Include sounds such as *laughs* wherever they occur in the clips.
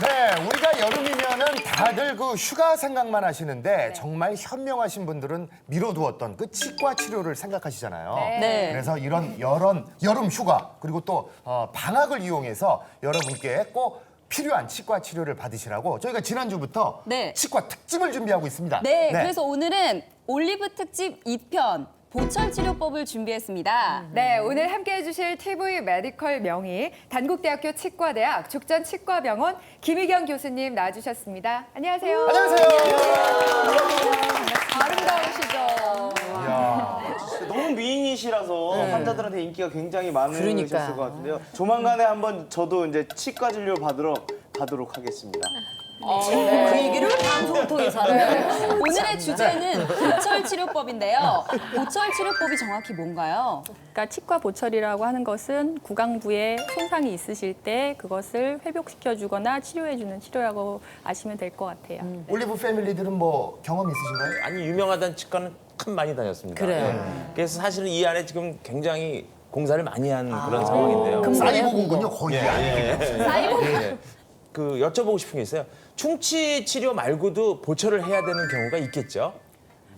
네, 우리가 여름이면은 다들 그 휴가 생각만 하시는데 정말 현명하신 분들은 미뤄두었던 그 치과 치료를 생각하시잖아요. 네. 그래서 이런 여름 여름 휴가 그리고 또 어, 방학을 이용해서 여러분께 꼭 필요한 치과 치료를 받으시라고 저희가 지난주부터 네. 치과 특집을 준비하고 있습니다. 네, 그래서 오늘은 올리브 특집 2편 보철 치료법을 준비했습니다. 네, 오늘 함께 해주실 TV 메디컬 명의 단국대학교 치과대학 죽전치과병원 김희경 교수님 나와주셨습니다. 안녕하세요. 안녕하세요. 아름다우시죠? 이야. 너무 미인이시라서 환자들한테 인기가 굉장히 많으셨을 그러니까. 것 같은데요. 조만간에 한번 저도 이제 치과 진료 받으러 가도록 하겠습니다. 그얘 방송을 통해서 하는 오늘의 주제는 보철 치료법인데요. 보철 치료법이 정확히 뭔가요? 그러니까 치과 보철이라고 하는 것은 구강부에 손상이 있으실 때 그것을 회복시켜 주거나 치료해 주는 치료라고 아시면 될 것 같아요. 올리브 패밀리들은 뭐 경험 있으신가요? 아니 유명하다는 치과는 참 많이 다녔습니다. 그래요. 예. 그래서 사실은 이 안에 지금 굉장히 공사를 많이 한 그런 상황인데요. 사이보공군요 거의. 예. 그 여쭤보고 싶은 게 있어요. 충치 치료 말고도 보철을 해야 되는 경우가 있겠죠?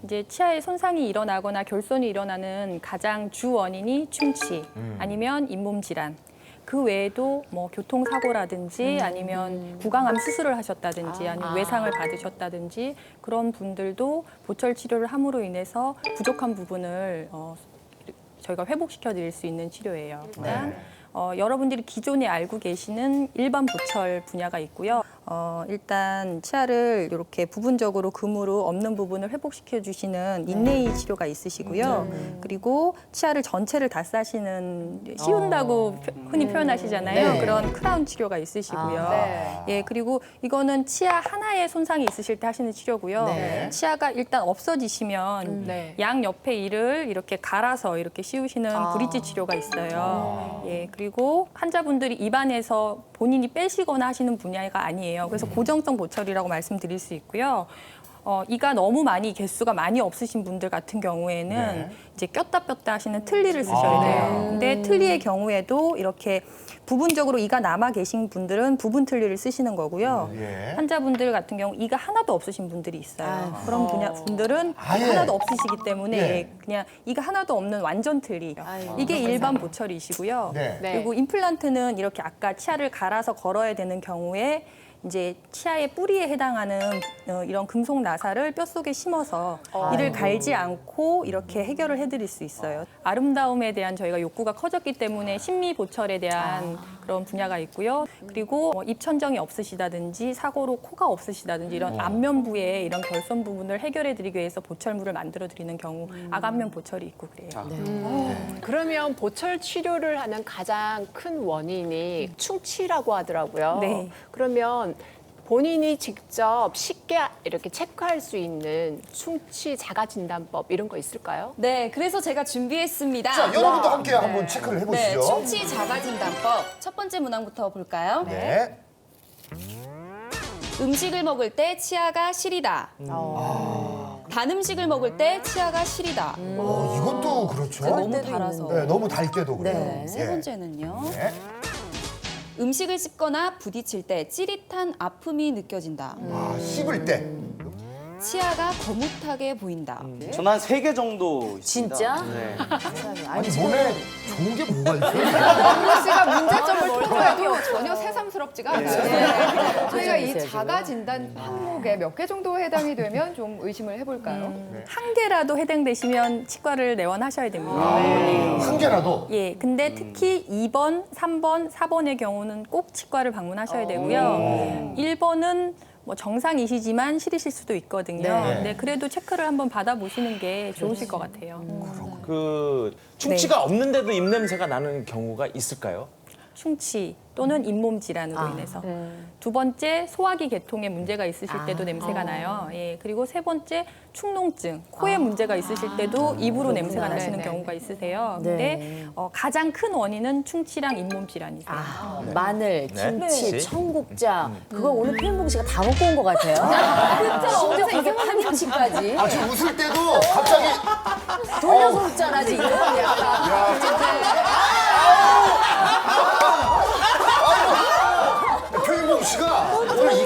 이제 치아에 손상이 일어나거나 결손이 일어나는 가장 주 원인이 충치 아니면 잇몸 질환. 그 외에도 뭐 교통사고라든지 아니면 구강암 수술을 하셨다든지 아니면 외상을 받으셨다든지 그런 분들도 보철 치료를 함으로 인해서 부족한 부분을 어, 저희가 회복시켜 드릴 수 있는 치료예요. 일단 어, 여러분들이 기존에 알고 계시는 일반 보철 분야가 있고요. 어, 일단 치아를 이렇게 부분적으로 금으로 없는 부분을 회복시켜 주시는 인레이 치료가 있으시고요. 그리고 치아를 전체를 다 싸시는 씌운다고 표- 흔히 표현하시잖아요. 네. 그런 크라운 치료가 있으시고요. 네. 예, 그리고 이거는 치아 하나에 손상이 있으실 때 하시는 치료고요. 네. 치아가 일단 없어지시면 네. 양 옆에 이를 이렇게 갈아서 이렇게 씌우시는 브릿지 치료가 있어요. 예, 그리고 환자분들이 입안에서 본인이 빼시거나 하시는 분야가 아니에요. 그래서 고정성 보철이라고 말씀드릴 수 있고요. 어, 이가 너무 많이 개수가 많이 없으신 분들 같은 경우에는 네. 이제 꼈다 뺐다 하시는 틀니를 쓰셔야 돼요. 근데 틀니의 경우에도 이렇게 부분적으로 이가 남아 계신 분들은 부분 틀니를 쓰시는 거고요. 예. 환자분들 같은 경우 이가 하나도 없으신 분들이 있어요. 그런 분야 분들은 아예. 하나도 없으시기 때문에 예. 그냥 이가 하나도 없는 완전 틀니. 이게 일반 보철이시고요. 네. 네. 그리고 임플란트는 이렇게 아까 치아를 갈아서 걸어야 되는 경우에 이제 치아의 뿌리에 해당하는 어, 이런 금속 나사를 뼈속에 심어서 이를 갈지 않고 이렇게 해결을 해드릴 수 있어요. 아름다움에 대한 저희가 욕구가 커졌기 때문에 심미 보철에 대한 그런 분야가 있고요. 그리고 뭐 입천정이 없으시다든지 사고로 코가 없으시다든지 이런 안면부의 이런 결손 부분을 해결해드리기 위해서 보철물을 만들어드리는 경우 아간면 보철이 있고 그래요. 그러면 보철 치료를 하는 가장 큰 원인이 충치라고 하더라고요. 네. 그러면 본인이 직접 쉽게 이렇게 체크할 수 있는 충치 자가 진단법 이런 거 있을까요? 네, 그래서 제가 준비했습니다. 자, 여러분도 함께 한번 체크를 네, 해보시죠. 충치 자가 진단법 첫 번째 문항부터 볼까요? 네. 음식을 먹을 때 치아가 시리다. 단 음식을 먹을 때 치아가 시리다. 어, 이것도 그렇죠. 너무 달아서. 네, 너무 달 때도 그래요. 네. 세 예. 번째는요. 네. 음식을 씹거나 부딪힐 때 찌릿한 아픔이 느껴진다. 아, 씹을 때. 치아가 거뭇하게 보인다. 저는 한 세 개 정도 있습니다. 진짜? 네. 아니, 몸에 좋은 게 뭐가 있어요? 김 씨가 문제점을 토로해도 전혀 새삼스럽지가 않아요. 저희가 이 있어야지, 자가 진단 항목에 몇 개 정도 해당이 되면 좀 의심을 해볼까요? 한 개라도 해당되시면 치과를 내원하셔야 됩니다. 한 개라도. 예, 근데 특히 2번, 3번, 4번의 경우는 꼭 치과를 방문하셔야 되고요. 1번은 뭐 정상이시지만 시리실 수도 있거든요. 네. 네. 그래도 체크를 한번 받아보시는 게 좋으실 것 같아요. 그 충치가 없는데도 입냄새가 나는 경우가 있을까요? 충치 또는 잇몸 질환으로 인해서 두 번째 소화기 계통에 문제가 있으실 때도 냄새가 나요. 예 그리고 세 번째 축농증 코에 문제가 있으실 때도 입으로 냄새가 나시는 네, 네. 경우가 있으세요. 네. 근데 어, 가장 큰 원인은 충치랑 잇몸 질환이세요. 아, 마늘, 김치, 네. 청국장 그거 오늘 표현봉 씨가 다 먹고 온 것 같아요. *laughs* 심지어 거기에 파김치까지 아, 지금 웃을 때도 갑자기. 돌려서 웃잖아 지금. 표현봉 씨가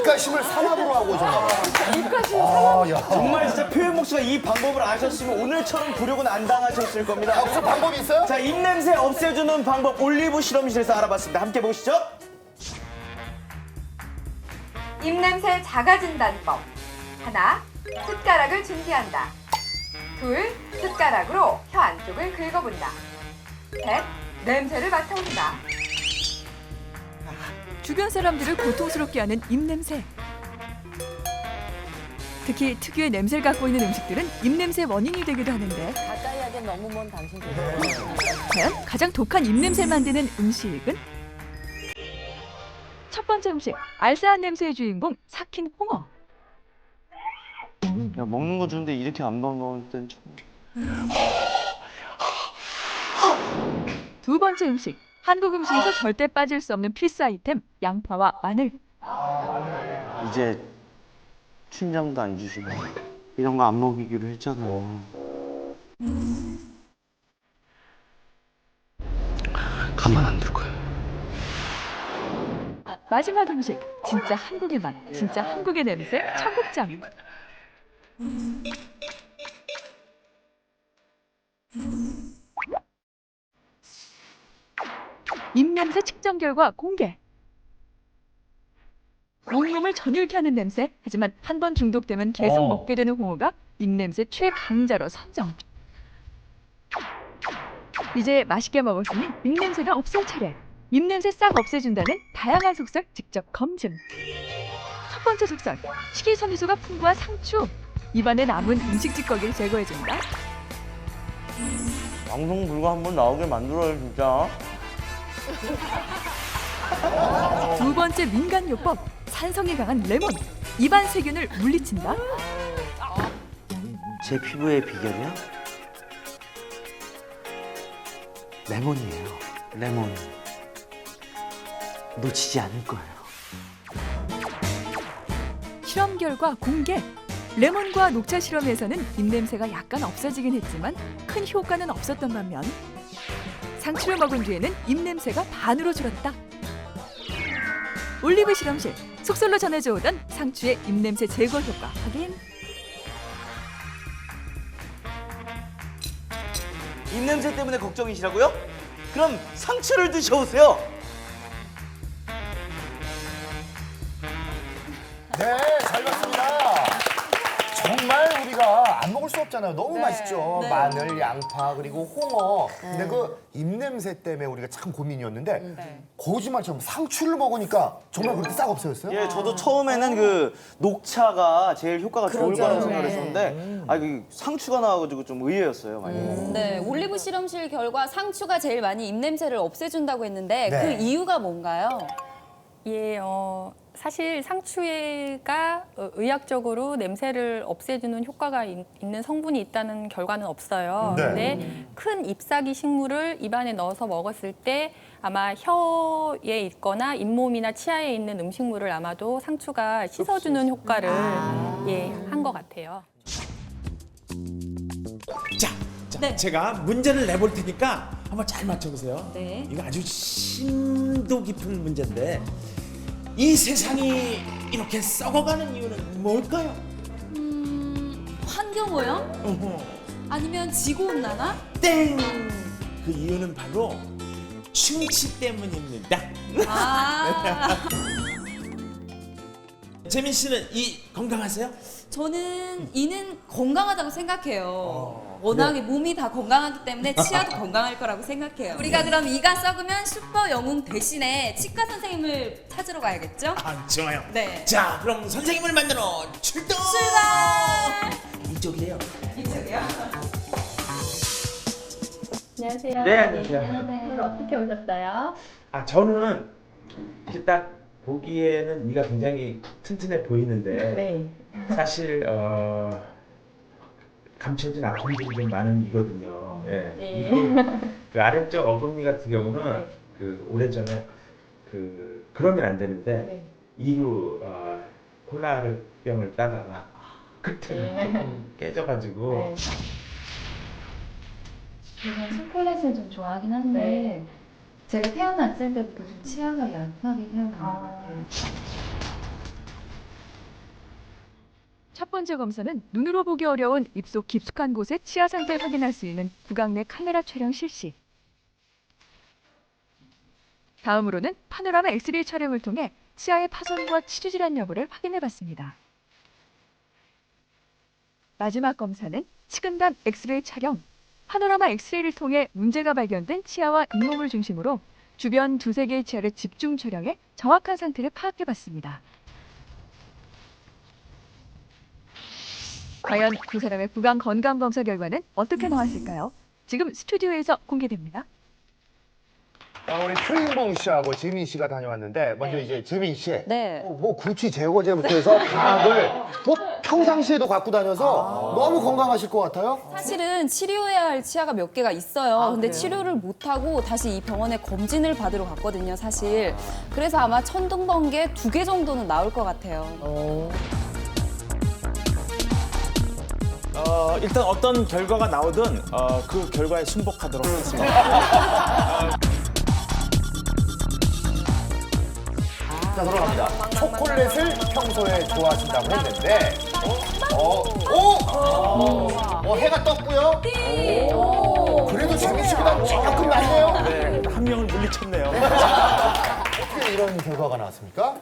입가심을 삼합으로 하고 오셨나 봐요. 입가심 삼합? 아, 야. 정말 진짜 표현복 씨가 이 방법을 아셨으면 오늘처럼 굴욕은 안 당하셨을 겁니다. 아, 무슨 방법이 있어요? 자, 입냄새 없애주는 방법 올리브 실험실에서 알아봤습니다. 함께 보시죠. 입냄새 작아진단법. 하나, 숟가락을 준비한다. 둘, 숟가락으로 혀 안쪽을 긁어본다. 셋, 냄새를 맡아본다. 주변 사람들을 고통스럽게 하는 입냄새. 특히 특유의 냄새를 갖고 있는 음식들은 입냄새 원인이 되기도 하는데 가까이 하기엔 너무 먼 당신들. 과연 가장 독한 입냄새를 만드는 음식은? 첫 번째 음식, 알싸한 냄새의 주인공 삭힌 홍어. 야, 먹는 거 주는데 이렇게 안 먹을 땐 좀... 두 번째 음식, 한국 음식에서 절대 빠질 수 없는 필수 아이템 양파와 마늘. 이제 춘장도 안 주시고 이런 거 안 먹이기로 했잖아. 가만 안 둘 거야. 마지막 음식, 진짜 한국의 맛, 진짜 한국의 냄새, 청국장. 입냄새 측정 결과 공개. 온몸을 전율케 하는 냄새. 하지만 한 번 중독되면 계속 어. 먹게 되는 홍어가 입냄새 최강자로 선정. 이제 맛있게 먹었으니 입냄새가 없을 차례. 입냄새 싹 없애준다는 다양한 속삭 직접 검증. 첫 번째 속삭, 식이섬유소가 풍부한 상추. 입안에 남은 음식 찌꺼기를 제거해준다. 방송 불과 한 번 나오게 만들어요, 진짜. 두 번째 민간 요법, 산성이 강한 레몬. 입안 세균을 물리친다. 제 피부의 비결이요? 레몬이에요. 레몬. 놓치지 않을 거예요. 실험 결과 공개. 레몬과 녹차 실험에서는 입냄새가 약간 없어지긴 했지만 큰 효과는 없었던 반면 상추를 먹은 뒤에는 입냄새가 반으로 줄었다. 올리브 실험실 속설로 전해져 오던 상추의 입냄새 제거 효과 확인. 입냄새 때문에 걱정이시라고요? 그럼 상추를 드셔보세요. 네, 잘 봤습니다. 정말 없잖아요. 너무 맛있죠. 마늘, 양파, 그리고 홍어. 근데 그 입냄새 때문에 우리가 참 고민이었는데 거짓말처럼 상추를 먹으니까 정말 그렇게 싹 없어졌어요? 예, 저도 처음에는 그 녹차가 제일 효과가 좋을 그러죠. 거라고 생각을 네. 했었는데 아, 그 상추가 나와가지고 좀 의외였어요, 많이. 네, 올리브 실험실 결과 상추가 제일 많이 입냄새를 없애준다고 했는데 네. 그 이유가 뭔가요? 예, 어, 사실 상추가 어, 의학적으로 냄새를 없애주는 효과가 있, 는 성분이 있다는 결과는 없어요. 네. 근데 큰 잎사귀 식물을 입안에 넣어서 먹었을 때 아마 혀에 있거나 잇몸이나 치아에 있는 음식물을 아마도 상추가 씻어주는 효과를 예, 한 것 같아요. 자, 자 제가 문제를 내볼 테니까 한번 잘 맞춰보세요. 네. 이거 아주 심도 깊은 문제인데 이 세상이 이렇게 썩어가는 이유는 뭘까요? 환경 오염? 어허, 아니면 지구 온난화? 땡! 그 이유는 바로 충치 때문입니다. 아, *laughs* 재민 씨는 이 건강하세요? 저는 이는 건강하다고 생각해요. 워낙에 몸이 다 건강하기 때문에 치아도 *laughs* 건강할 거라고 생각해요. 우리가 그럼 이가 썩으면 슈퍼 영웅 대신에 치과 선생님을 찾으러 가야겠죠? 아, 좋아요. 네. 자, 그럼 선생님을 만나러 출동! 출발! 이쪽이에요. 이쪽이요? 안녕하세요. 네, 안녕하세요. 오늘 어떻게 오셨어요? 아 저는 딱 보기에는 이가 굉장히 튼튼해 보이는데 네. 사실 어, 감춰진 아픔들이 좀 많은 이거든요. 예. 네. *laughs* 그 아래쪽 어금니 같은 경우는 그 오래전에 그 그러면 안 되는데 네. 이후 어, 콜라병을 따다가 그때 네. 조금 깨져가지고 제가 초콜릿을 좀 좋아하긴 한데 네. 제가 태어났을 때부터 좀 치아가 약하게 태어난 것 같아요. 첫 번째 검사는 눈으로 보기 어려운 입속 깊숙한 곳의 치아 상태 확인할 수 있는 구강 내 카메라 촬영 실시. 다음으로는 파노라마 엑스레이 촬영을 통해 치아의 파손과 치주 질환 여부를 확인해 봤습니다. 마지막 검사는 치근단 엑스레이 촬영. 파노라마 엑스레이를 통해 문제가 발견된 치아와 잇몸을 중심으로 주변 두세 개의 치아를 집중 촬영해 정확한 상태를 파악해 봤습니다. 과연 두 사람의 구강 건강 검사 결과는 어떻게 나왔을까요? 지금 스튜디오에서 공개됩니다. 아, 우리 표인봉 씨하고 지민 씨가 다녀왔는데 먼저 이제 지민 씨. 네. 어, 뭐 구취 제거제부터 해서 약을 뭐 평상시에도 갖고 다녀서 너무 건강하실 것 같아요. 사실은 치료해야 할 치아가 몇 개가 있어요. 근데 치료를 못 하고 다시 이 병원에 검진을 받으러 갔거든요, 사실. 그래서 아마 천둥번개 두 개 정도는 나올 것 같아요. 어, 일단 어떤 결과가 나오든 어, 그 결과에 순복하도록 하겠습니다. 자, 들어갑니다. 초콜릿을 평소에 좋아하신다고 했는데, 어, 오! 어, 해가 떴고요. 오. 그래도 씨보다 조금 낫네요. 네, 한 명을 물리쳤네요. 어떻게 이런 결과가 나왔습니까?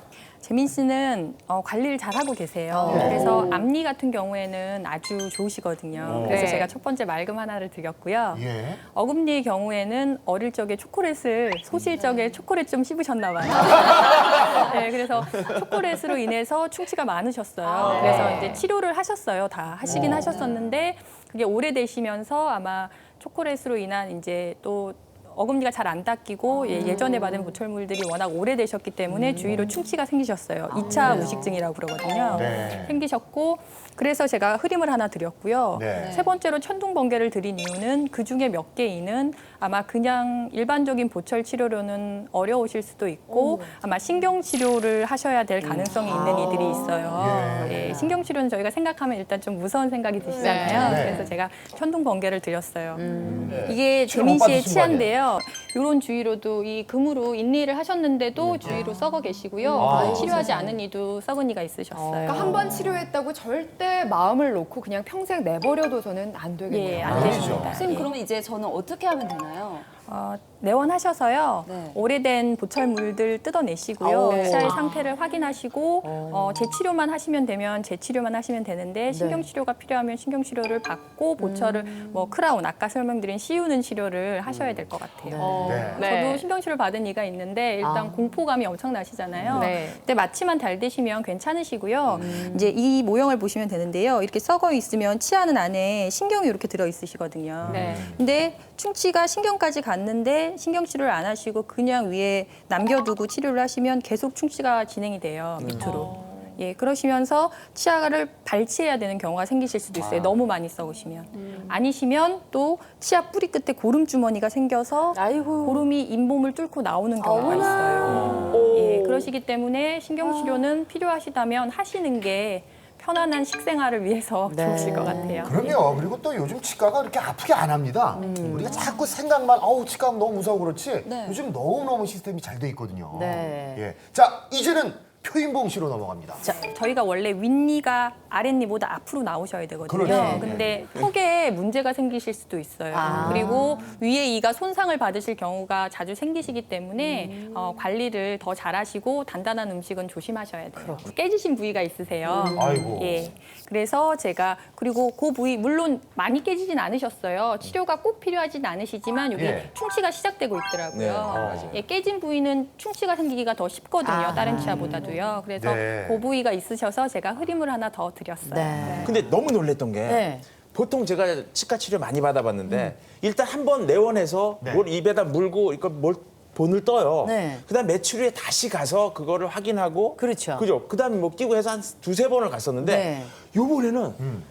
재민 씨는 어, 관리를 잘 하고 계세요. 그래서 앞니 같은 경우에는 아주 좋으시거든요. 그래서 네. 제가 첫 번째 맑음 하나를 드렸고요. 예. 어금니의 경우에는 어릴 적에 초콜릿을 소실 적에 초콜릿 좀 씹으셨나 봐요. *laughs* 네, 그래서 초콜릿으로 인해서 충치가 많으셨어요. 그래서 이제 치료를 하셨어요. 다 하시긴 하셨었는데 그게 오래되시면서 아마 초콜릿으로 인한 이제 또 어금니가 잘 안 닦이고 예, 예전에 받은 보철물들이 워낙 오래되셨기 때문에 주위로 충치가 생기셨어요. 이차 우식증이라고 그러거든요. 네. 생기셨고 그래서 제가 흐림을 하나 드렸고요. 네. 세 번째로 천둥 번개를 드린 이유는 그 중에 몇 개인은 아마 그냥 일반적인 보철 치료로는 어려우실 수도 있고 아마 신경 치료를 하셔야 될 가능성이 있는 이들이 있어요. 예. 예, 신경 치료는 저희가 생각하면 일단 좀 무서운 생각이 드시잖아요. 네. 그래서 제가 천둥 번개를 드렸어요. 네. 이게 치료 재민 못 씨의 받으신 거 아니에요? 치아인데요. 이런 주위로도 이 금으로 인리를 하셨는데도 주위로 썩어 계시고요. 아. 치료하지 않은 이도 썩은 이가 있으셨어요. 그러니까 한 번 치료했다고 절대 마음을 놓고 그냥 평생 내버려둬서는 안 되겠네요. 예, 안 아니죠. 되십니다. 선생님, 예. 그러면 이제 저는 어떻게 하면 되나요? 어, 내원하셔서요. 네. 오래된 보철물들 뜯어내시고요. 네. 치아의 상태를 확인하시고 어, 재치료만 하시면 되면 재치료만 하시면 되는데 신경치료가 필요하면 신경치료를 받고 보철을 뭐 크라운 아까 설명드린 씌우는 치료를 하셔야 될 것 같아요. 네. 저도 신경치료 받은 이가 있는데 일단 공포감이 엄청 나시잖아요. 네. 근데 마취만 잘 되시면 괜찮으시고요. 이제 이 모형을 보시면 되는데요. 이렇게 썩어 있으면 치아는 안에 신경이 이렇게 들어 있으시거든요. 네. 근데 충치가 신경까지 갔는데 신경 치료를 안 하시고 그냥 위에 남겨두고 치료를 하시면 계속 충치가 진행이 돼요 밑으로. 예, 그러시면서 치아를 발치해야 되는 경우가 생기실 수도 있어요. 너무 많이 썩으시면. 아니시면 또 치아 뿌리 끝에 고름 주머니가 생겨서 아이고. 고름이 잇몸을 뚫고 나오는 경우가 있어요. 예, 그러시기 때문에 신경 치료는 필요하시다면 하시는 게 편안한 식생활을 위해서 *laughs* 좋으실 것 같아요. 그럼요. 그리고 또 요즘 치과가 그렇게 아프게 안 합니다. 우리가 자꾸 생각만, 어우, 치과 하면 너무 무서워 그렇지. 네. 요즘 너무 너무 시스템이 잘 돼 있거든요. 네. 예. 자, 이제는 표인봉 씨로 넘어갑니다. 자, 저희가 원래 윗니가 아랫니보다 앞으로 나오셔야 되거든요. 그렇죠. 근데 턱에 문제가 생기실 수도 있어요. 아. 그리고 위에 이가 손상을 받으실 경우가 자주 생기시기 때문에 어, 관리를 더 잘하시고 단단한 음식은 조심하셔야 돼요. 깨지신 부위가 있으세요. 아이고. 예. 그래서 제가 그리고 그 부위 물론 많이 깨지진 않으셨어요. 치료가 꼭 필요하진 않으시지만 여기 예. 충치가 시작되고 있더라고요. 네, 맞아요. 예, 깨진 부위는 충치가 생기기가 더 쉽거든요. 다른 치아보다도 요. 그래서 네. 그 부위가 있으셔서 제가 흐림을 하나 더 드렸어요. 네. 근데 너무 놀랬던 게 네. 보통 제가 치과 치료 많이 받아봤는데 일단 한 번 내원해서 네. 뭘 입에다 물고 이거 뭘 본을 떠요. 네. 그다음 매출에 다시 가서 그거를 확인하고 그렇죠. 그죠. 그다음에 뭐 끼고 해서 한 두세 번을 갔었는데 네. 요번에는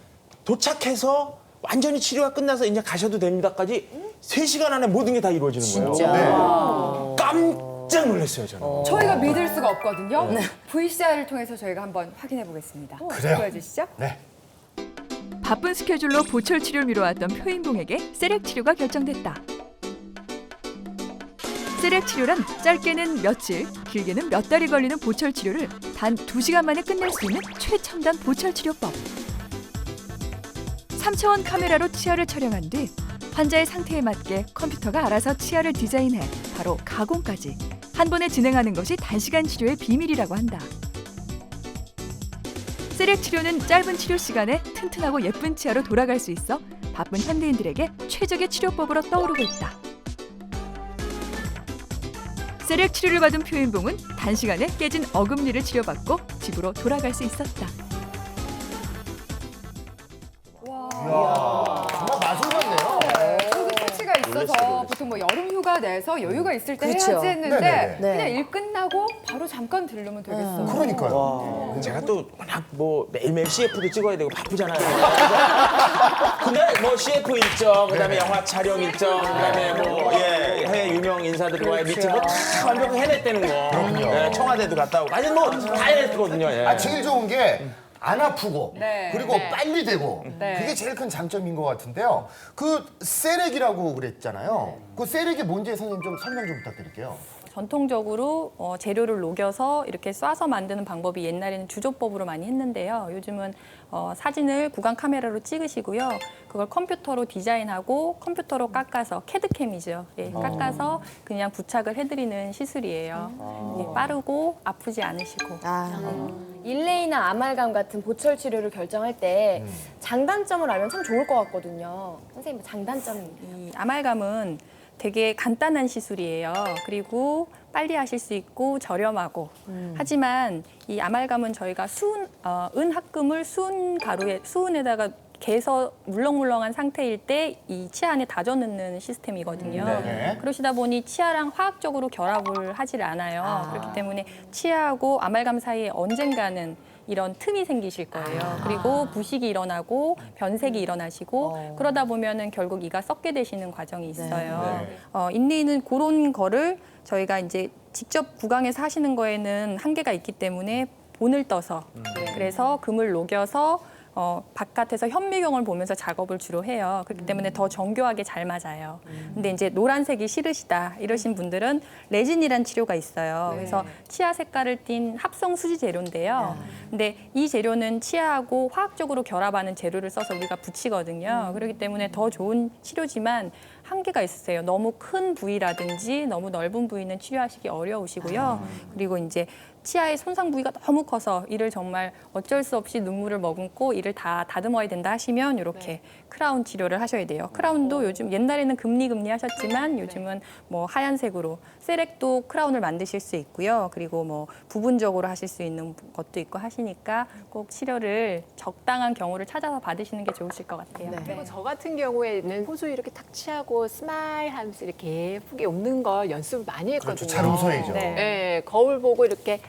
도착해서 완전히 치료가 끝나서 이제 가셔도 됩니다까지 세시간 안에 모든 게 다 이루어지는 거예요. 진짜. 네. 깜 짝 놀랐어요, 저는. 저희가 믿을 수가 없거든요. VCR을 통해서 저희가 한번 확인해 보겠습니다. 그래요? 보여주시죠. 네. 바쁜 스케줄로 보철 치료를 미뤄왔던 표인봉에게 세렉 치료가 결정됐다. 세렉 치료란 짧게는 며칠, 길게는 몇 달이 걸리는 보철 치료를 단 2시간 만에 끝낼 수 있는 최첨단 보철 치료법. 3차원 카메라로 치아를 촬영한 뒤 환자의 상태에 맞게 컴퓨터가 알아서 치아를 디자인해 바로 가공까지 한 번에 진행하는 것이 단시간 치료의 비밀이라고 한다. 세렉 치료는 짧은 치료 시간에 튼튼하고 예쁜 치아로 돌아갈 수 있어 바쁜 현대인들에게 최적의 치료법으로 떠오르고 있다. 세렉 치료를 받은 표인봉은 단시간에 깨진 어금니를 치료받고 집으로 돌아갈 수 있었다. 이야, 정말 마술 같네요. 한국 택시가 있어서 보통 뭐 여름 휴가 내서 여유가 있을 때 그렇죠. 해야지 했는데 네네네. 그냥 네. 일 끝나고 바로 잠깐 들르면 되겠어요. 그러니까요. 제가 또 워낙 뭐 매일매일 CF도 찍어야 되고 바쁘잖아요. 근데 뭐 CF 일정, 그다음에 영화 촬영 일정, 그다음에 뭐 예, 해외 유명 인사들과의 미팅 뭐다 완벽히 해냈다는 거. 그럼요. 예, 청와대도 갔다 오고. 아니 뭐 다 해냈거든요. 예. 아, 제일 좋은 게 안 아프고 네. 그리고 네. 빨리 되고 네. 그게 제일 큰 장점인 것 같은데요. 그 세렉이라고 그랬잖아요. 그 세렉이 뭔지 선생님 좀 설명 좀 부탁드릴게요. 전통적으로 어, 재료를 녹여서 이렇게 쏴서 만드는 방법이 옛날에는 주조법으로 많이 했는데요. 요즘은 어, 사진을 구강 카메라로 찍으시고요. 그걸 컴퓨터로 디자인하고 컴퓨터로 깎아서 캐드캠이죠. 예, 깎아서 그냥 부착을 해드리는 시술이에요. 예, 빠르고 아프지 않으시고. 아, 일레이나 아말감 같은 보철 치료를 결정할 때 장단점을 알면 참 좋을 것 같거든요. 선생님 장단점이 이 아말감은 되게 간단한 시술이에요. 그리고 빨리 하실 수 있고 저렴하고. 하지만 이 아말감은 저희가 수은 어, 은 합금을 수은 가루에 수은에다가 개서 물렁물렁한 상태일 때 이 치아 안에 다져 넣는 시스템이거든요. 네. 그러시다 보니 치아랑 화학적으로 결합을 하질 않아요. 그렇기 때문에 치아하고 아말감 사이에 언젠가는 이런 틈이 생기실 거예요. 그리고 부식이 일어나고 변색이 일어나시고 그러다 보면은 결국 이가 썩게 되시는 과정이 있어요. 어, 인레이는 그런 거를 저희가 이제 직접 구강에서 하시는 거에는 한계가 있기 때문에 본을 떠서 그래서 금을 녹여서 어, 바깥에서 현미경을 보면서 작업을 주로 해요. 그렇기 때문에 더 정교하게 잘 맞아요. 근데 이제 노란색이 싫으시다 이러신 분들은 레진이란 치료가 있어요. 그래서 치아 색깔을 띤 합성 수지 재료인데요. 근데 이 재료는 치아하고 화학적으로 결합하는 재료를 써서 우리가 붙이거든요. 그렇기 때문에 더 좋은 치료지만 한계가 있으세요. 너무 큰 부위라든지 너무 넓은 부위는 치료하시기 어려우시고요. 그리고 이제 치아의 손상 부위가 너무 커서 이를 정말 어쩔 수 없이 눈물을 머금고 이를 다 다듬어야 된다 하시면 이렇게 크라운 치료를 하셔야 돼요. 크라운도 요즘 옛날에는 금리 금리 하셨지만 요즘은 뭐 하얀색으로 세렉도 크라운을 만드실 수 있고요. 그리고 뭐 부분적으로 하실 수 있는 것도 있고 하시니까 꼭 치료를 적당한 경우를 찾아서 받으시는 게 좋으실 것 같아요. 그리고 저 같은 경우에는 호수 이렇게 탁 취하고 스마일 하면서 이렇게 예쁘게 웃는 걸 연습을 많이 했거든요. 그렇죠. 잘 웃어야죠. 네. 네, 거울 보고 이렇게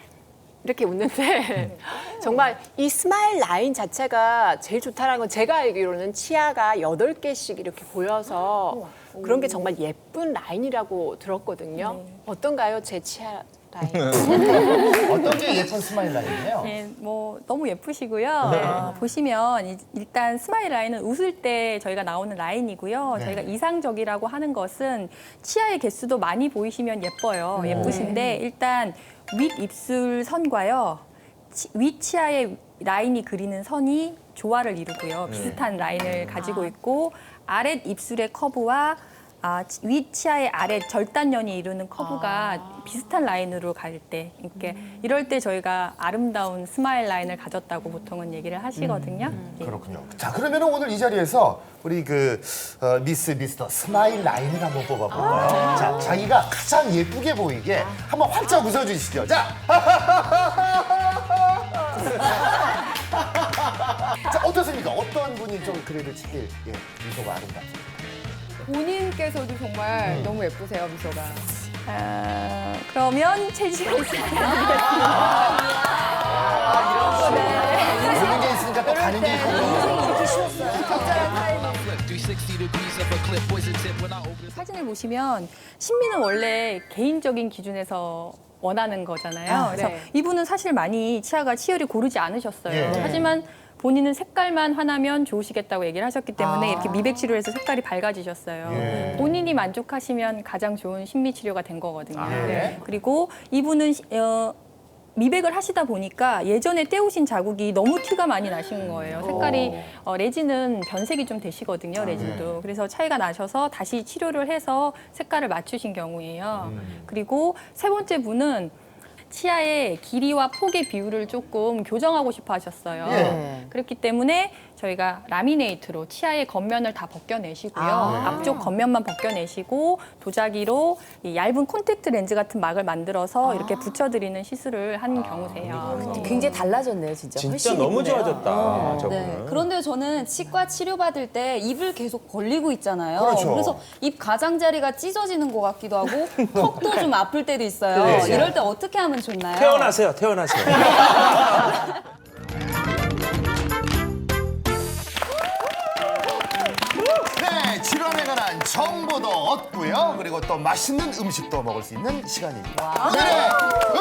이렇게 웃는데 *laughs* 정말 이 스마일 라인 자체가 제일 좋다는 건 제가 알기로는 치아가 여덟 개씩 이렇게 보여서 그런 게 정말 예쁜 라인이라고 들었거든요. 어떤가요, 제 치아 라인? *laughs* 어떤 게 예쁜 스마일 라인이에요? 네, 뭐 너무 예쁘시고요. 어, 보시면 이- 일단 스마일 라인은 웃을 때 저희가 나오는 라인이고요. 네. 저희가 이상적이라고 하는 것은 치아의 개수도 많이 보이시면 예뻐요. 예쁘신데 일단 윗 입술 선과요. 치- 윗 치아의 라인이 그리는 선이 조화를 이루고요. 비슷한 라인을 가지고 있고 아랫 입술의 커브와 아, 치- 윗 치아의 아래 절단면이 이루는 커브가 비슷한 라인으로 갈 때, 이렇게 이럴 때 저희가 아름다운 스마일 라인을 가졌다고 보통은 얘기를 하시거든요. 예. 그렇군요. 자, 그러면 오늘 이 자리에서 우리 그 어, 미스 미스터 스마일 라인을 한번 뽑아볼까요? 자, 자기가 가장 예쁘게 보이게 한번 활짝 웃어주시죠. 자, *laughs* 자 어떻습니까? 어떤 분이 좀 그래도 제일 예, 미소가 아름답습니까? 본인께서도 정말 너무 예쁘세요 미소가. 아, 그러면 최지훈 씨. 보는 게 있으니까 또 가는 게 있고. 사진을 보시면 신비는 원래 개인적인 기준에서 원하는 거잖아요. 아, 그래서 네. 이분은 사실 많이 치아가 치열이 고르지 않으셨어요. 예. 하지만 본인은 색깔만 하나면 좋으시겠다고 얘기를 하셨기 때문에 아. 이렇게 미백 치료해서 색깔이 밝아지셨어요. 예. 본인이 만족하시면 가장 좋은 신비 치료가 된 거거든요. 아, 네. 그리고 이분은 시- 어, 미백을 하시다 보니까 예전에 떼우신 자국이 너무 티가 많이 나신 거예요. 색깔이 어, 레진은 변색이 좀 되시거든요, 레진도. 그래서 차이가 나셔서 다시 치료를 해서 색깔을 맞추신 경우예요. 그리고 세 번째 분은 치아의 길이와 폭의 비율을 조금 교정하고 싶어 하셨어요. 예. 그렇기 때문에 저희가 라미네이트로 치아의 겉면을 다 벗겨내시고요. 아. 앞쪽 겉면만 벗겨내시고 도자기로 이 얇은 콘택트 렌즈 같은 막을 만들어서 이렇게 붙여드리는 시술을 한 경우세요. 굉장히 달라졌네요, 진짜. 진짜 훨씬 너무 이쁘네요. 좋아졌다. 저분은. 네. 그런데 저는 치과 치료 받을 때 입을 계속 벌리고 있잖아요. 그렇죠. 래서입 가장자리가 찢어지는 것 같기도 하고 *laughs* 턱도 좀 아플 때도 있어요. 네. 이럴 때 어떻게 하면 좋나요? 태어나세요, 태어나세요. *laughs* 네, 질환에 관한 정보도 얻고요. 그리고 또 맛있는 음식도 먹을 수 있는 시간입니다. 오늘의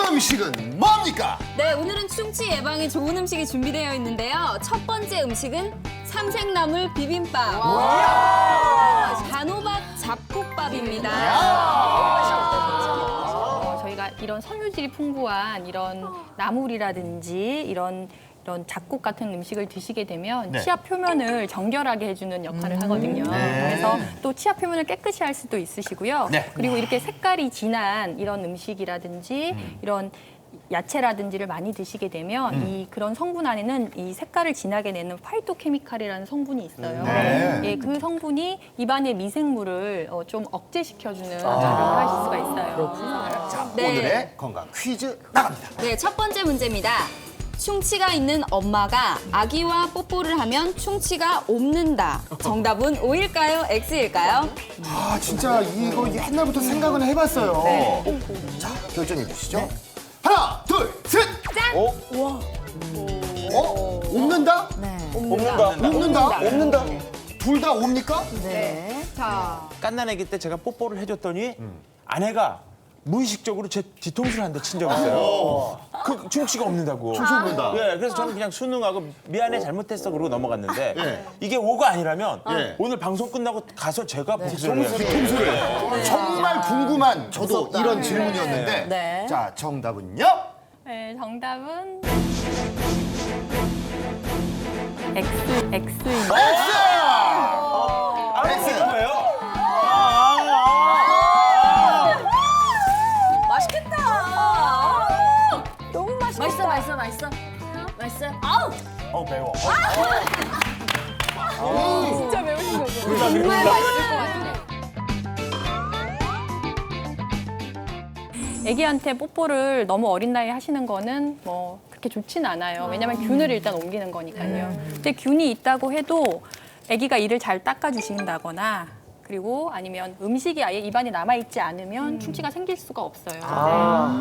음식은 뭡니까? 네, 오늘은 충치 예방에 좋은 음식이 준비되어 있는데요. 첫 번째 음식은 삼색나물 비빔밥. 단호박 잡곡밥입니다. 어, 저희가 이런 섬유질이 풍부한 이런 나물이라든지 이런 이런 잡곡 같은 음식을 드시게 되면 네. 치아 표면을 정결하게 해주는 역할을 하거든요. 네. 그래서 또 치아 표면을 깨끗이 할 수도 있으시고요. 네. 그리고 이렇게 색깔이 진한 이런 음식이라든지 이런 야채라든지를 많이 드시게 되면 이 그런 성분 안에는 이 색깔을 진하게 내는 파이토케미칼이라는 성분이 있어요. 네. 예, 그 성분이 입안의 미생물을 어, 좀 억제시켜주는 작용을 하실 수가 있어요. 자, 네. 오늘의 건강 퀴즈 나갑니다. 네, 첫 번째 문제입니다. 충치가 있는 엄마가 아기와 뽀뽀를 하면 충치가 옵는다. 정답은 O일까요? X일까요? 아, 진짜 이거 옛날부터 생각은 해봤어요. 자, 결정해 주시죠. 하나, 둘, 셋! 짠! 어? 어? 옵는다? 옵는다. 옵는다? 옵는다. 둘 다 옵니까? 깐난애기 때 제가 뽀뽀를 해줬더니 아내가 무의식적으로 제 뒤통수를 한 대 친 적이 있어요. 그 충치가 없는다고. 충치 없는다. 예, 그래서 저는 그냥 순응하고 미안해 잘못했어 그러고 넘어갔는데 예. 이게 오가 아니라면 예. 오늘 방송 끝나고 가서 제가 복수를 해요. 뒤통수를. 정말 궁금한 저도 이런 질문이었는데. 네. 자, 정답은요? 네, 정답은 X, X입니다. 어, 매워. 진짜 매우신 거죠? 정말 맛있을 것 같은데. 아기한테 뽀뽀를 너무 어린 나이에 하시는 거는 뭐 그렇게 좋지는 않아요. 왜냐면 균을 일단 옮기는 거니까요. 근데 균이 있다고 해도 아기가 이를 잘 닦아주신다거나 그리고 아니면 음식이 아예 입안에 남아 있지 않으면 충치가 생길 수가 없어요.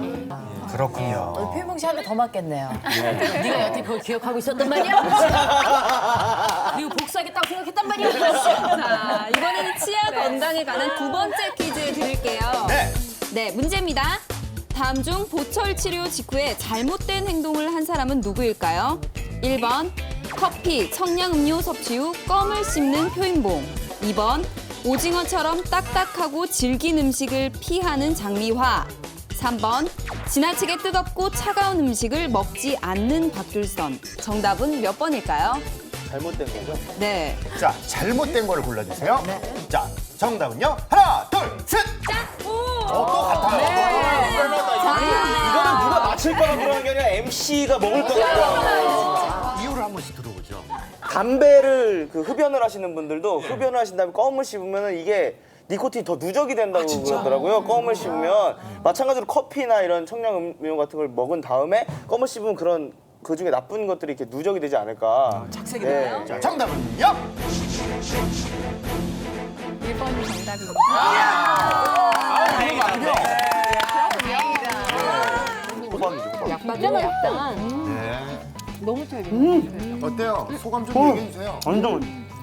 네. 그렇군요. 오늘 표현봉 씨 하면 더 맞겠네요. 네가 여태 그걸 기억하고 있었단 *laughs* 말이야? 그리고 복수하겠다고 생각했단 말이야? *laughs* 자, 이번에는 치아 건강에 관한 두 번째 퀴즈 드릴게요. 네. 네, 문제입니다. 다음 중 보철 치료 직후에 잘못된 행동을 한 사람은 누구일까요? 1번 커피, 청량음료 섭취 후 껌을 씹는 표인봉 2번 오징어처럼 딱딱하고 질긴 음식을 피하는 장미화 3번 지나치게 뜨겁고 차가운 음식을 먹지 않는 박둘선 정답은 몇 번일까요? 잘못된 거죠? 네. 자, 잘못된 거를 골라주세요. 자, 정답은요? 하나, 둘, 셋! 어, 또 같아요. 이거는 누가 맞힐 거라 그러는 게 아니라 MC가 먹을 거라. 이유를 한 번씩 들어보죠. 담배를 그 흡연을 하시는 분들도 흡연을 하신 다음에 껌을 씹으면 이게 니코틴이 더 누적이 된다고 그러더라고요. 껌을 씹으면 마찬가지로 커피나 이런 청량 음료 같은 걸 먹은 다음에 껌을 씹으면 그런 그 중에 나쁜 것들이 이렇게 누적이 되지 않을까. 착색이 되나요? 자, 정답은요? 1번이 정답입니다. 호박이죠, 호박. 약간. 네. 너무 잘 어때요? 소감 좀 얘기해 주세요. 완전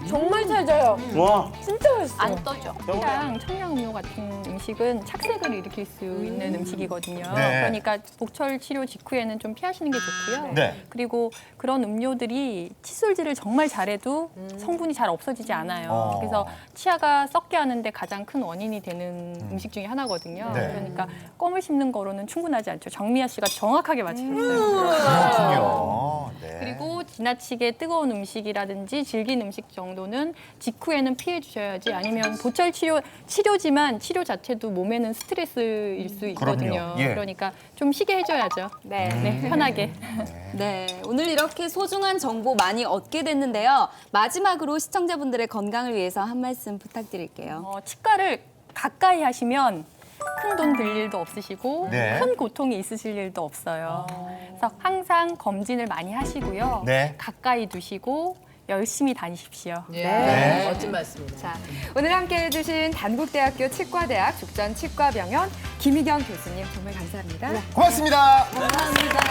정말 잘 자요. 와. 진짜 맛있어. 안 떠져. 랑 청량 음료 같은 음식은 착색을 일으킬 수 있는 음식이거든요. 네. 그러니까 복철 치료 직후에는 좀 피하시는 게 좋고요. 네. 그리고 그런 음료들이 칫솔질을 정말 잘해도 성분이 잘 없어지지 않아요. 어. 그래서 치아가 썩게 하는데 가장 큰 원인이 되는 음. 식 중에 하나거든요. 네. 그러니까 껌을 씹는 거로는 충분하지 않죠. 정미아 씨가 정확하게 맞히셨어요. 그렇군요. 네. 그리고 지나치게 뜨거운 음식이라든지 질긴 음식 정도 는 직후에는 피해 주셔야지 아니면 보철 치료 치료지만 치료 자체도 몸에는 스트레스일 수 있거든요. 그럼요. 예. 그러니까 좀 쉬게 해줘야죠. 네. 네, 편하게. 네, 오늘 이렇게 소중한 정보 많이 얻게 됐는데요. 마지막으로 시청자분들의 건강을 위해서 한 말씀 부탁드릴게요. 어, 치과를 가까이 하시면 큰 돈 들 일도 없으시고 네. 큰 고통이 있으실 일도 없어요. 그래서 항상 검진을 많이 하시고요. 네. 가까이 두시고 열심히 다니십시오. 예. 네. 멋진 말씀입니다. 자, 오늘 함께 해주신 단국대학교 치과대학 죽전 치과병원 김희경 교수님 정말 감사합니다. 고맙습니다. 감사합니다.